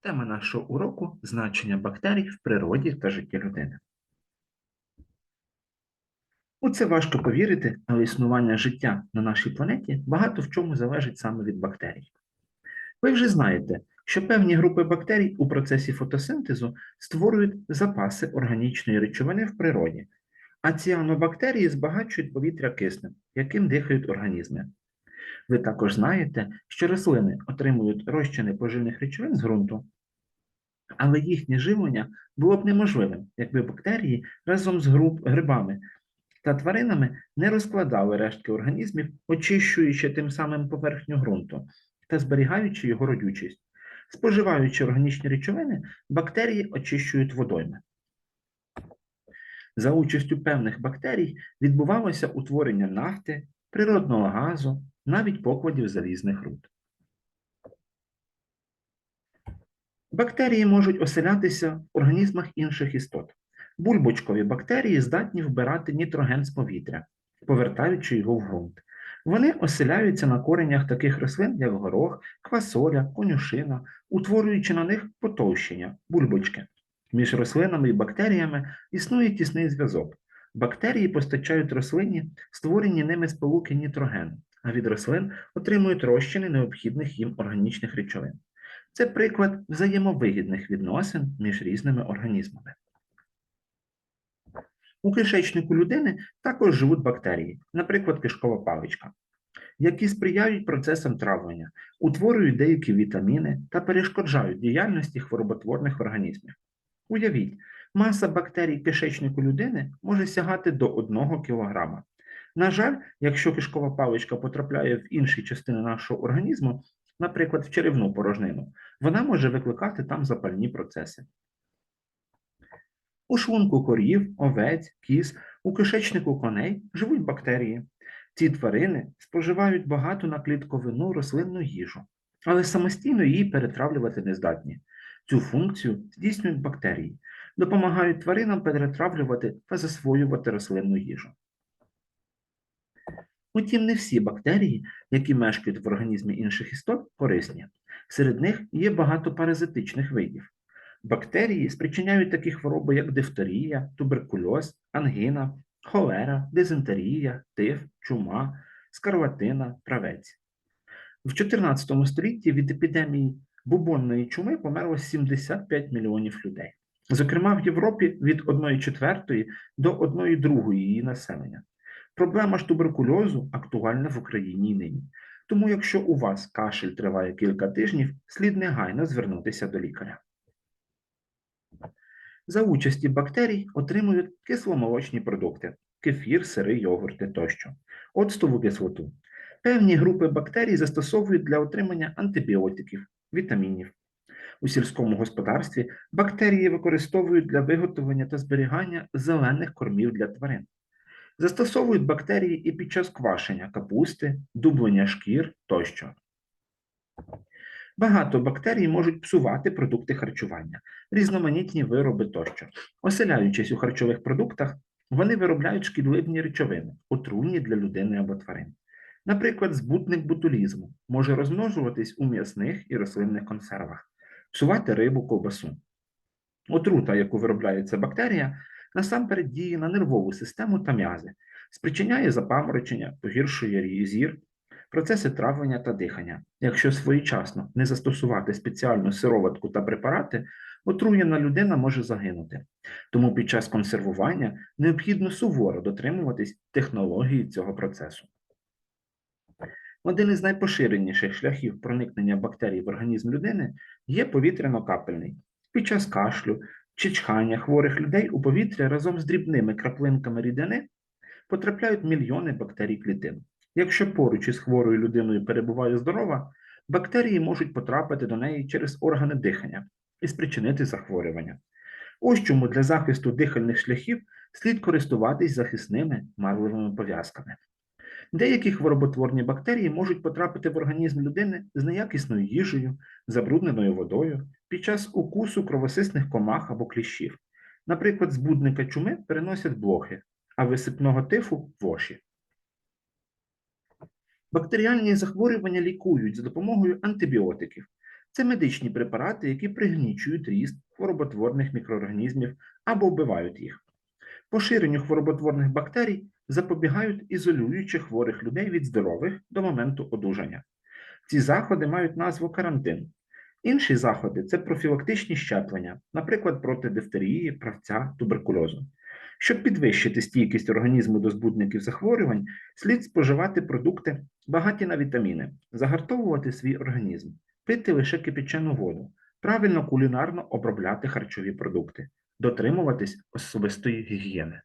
Тема нашого уроку значення бактерій в природі та житті людини. У це важко повірити, але існування життя на нашій планеті багато в чому залежить саме від бактерій. Ви вже знаєте, що певні групи бактерій у процесі фотосинтезу створюють запаси органічної речовини в природі, а ціанобактерії збагачують повітря киснем, яким дихають організми. Ви також знаєте, що рослини отримують розчини поживних речовин з ґрунту, але їхнє живлення було б неможливим, якби бактерії разом з грибами та тваринами не розкладали рештки організмів, очищуючи тим самим поверхню ґрунту та зберігаючи його родючість. Споживаючи органічні речовини, бактерії очищують водойми. За участю певних бактерій відбувалося утворення нафти, природного газу, навіть покладів залізних руд. Бактерії можуть оселятися в організмах інших істот. Бульбочкові бактерії здатні вбирати нітроген з повітря, повертаючи його в ґрунт. Вони оселяються на коренях таких рослин, як горох, квасоля, конюшина, утворюючи на них потовщення, бульбочки. Між рослинами і бактеріями існує тісний зв'язок. Бактерії постачають рослині створені ними сполуки нітрогену, а від рослин отримують розчини необхідних їм органічних речовин. Це приклад взаємовигідних відносин між різними організмами. У кишечнику людини також живуть бактерії, наприклад, кишкова паличка, які сприяють процесам травлення, утворюють деякі вітаміни та перешкоджають діяльності хвороботворних організмів. Уявіть, маса бактерій кишечнику людини може сягати до 1 кг. На жаль, якщо кишкова паличка потрапляє в інші частини нашого організму, наприклад, в черевну порожнину, вона може викликати там запальні процеси. У шлунку корів, овець, кіз, у кишечнику коней живуть бактерії. Ці тварини споживають багато на клітковину рослинну їжу, але самостійно її перетравлювати не здатні. Цю функцію здійснюють бактерії, допомагають тваринам перетравлювати та засвоювати рослинну їжу. Утім, не всі бактерії, які мешкають в організмі інших істот, корисні. Серед них є багато паразитичних видів. Бактерії спричиняють такі хвороби, як дифтерія, туберкульоз, ангіна, холера, дизентерія, тиф, чума, скарлатина, правець. В 14 столітті від епідемії бубонної чуми померло 75 мільйонів людей. Зокрема, в Європі від 1 четвертої до 1 другої її населення. Проблема ж туберкульозу актуальна в Україні нині. Тому, якщо у вас кашель триває кілька тижнів, слід негайно звернутися до лікаря. За участі бактерій отримують кисломолочні продукти кефір, сири, йогурти тощо, оцтову кислоту. Певні групи бактерій застосовують для отримання антибіотиків, вітамінів. У сільському господарстві бактерії використовують для виготовлення та зберігання зелених кормів для тварин. Застосовують бактерії і під час квашення капусти, дублення шкір тощо. Багато бактерій можуть псувати продукти харчування, різноманітні вироби тощо. Оселяючись у харчових продуктах, вони виробляють шкідливі речовини, отруйні для людини або тварин. Наприклад, збутник ботулізму може розмножуватись у м'ясних і рослинних консервах, псувати рибу, ковбасу. Отрута, яку виробляє ця бактерія, насамперед діє на нервову систему та м'язи, спричиняє запаморочення, погіршує зір, процеси травлення та дихання. Якщо своєчасно не застосувати спеціальну сироватку та препарати, отруєна людина може загинути. Тому під час консервування необхідно суворо дотримуватись технології цього процесу. Один із найпоширеніших шляхів проникнення бактерій в організм людини є повітряно-капельний. Під час кашлю чи чхання хворих людей у повітря разом з дрібними краплинками рідини потрапляють мільйони бактерій клітин. Якщо поруч із хворою людиною перебуває здорова, бактерії можуть потрапити до неї через органи дихання і спричинити захворювання. Ось чому для захисту дихальних шляхів слід користуватись захисними марливими пов'язками. Деякі хвороботворні бактерії можуть потрапити в організм людини з неякісною їжею, забрудненою водою під час укусу кровосисних комах або кліщів. Наприклад, збудника чуми переносять блохи, а висипного тифу воші. Бактеріальні захворювання лікують за допомогою антибіотиків. Це медичні препарати, які пригнічують ріст хвороботворних мікроорганізмів або вбивають їх. Поширенню хвороботворних бактерій запобігають, ізолюючи хворих людей від здорових до моменту одужання. Ці заходи мають назву карантин. Інші заходи це профілактичні щеплення, наприклад, проти дифтерії, правця, туберкульозу. Щоб підвищити стійкість організму до збудників захворювань, слід споживати продукти, багаті на вітаміни, загартовувати свій організм, пити лише кипячену воду, правильно кулінарно обробляти харчові продукти, дотримуватись особистої гігієни.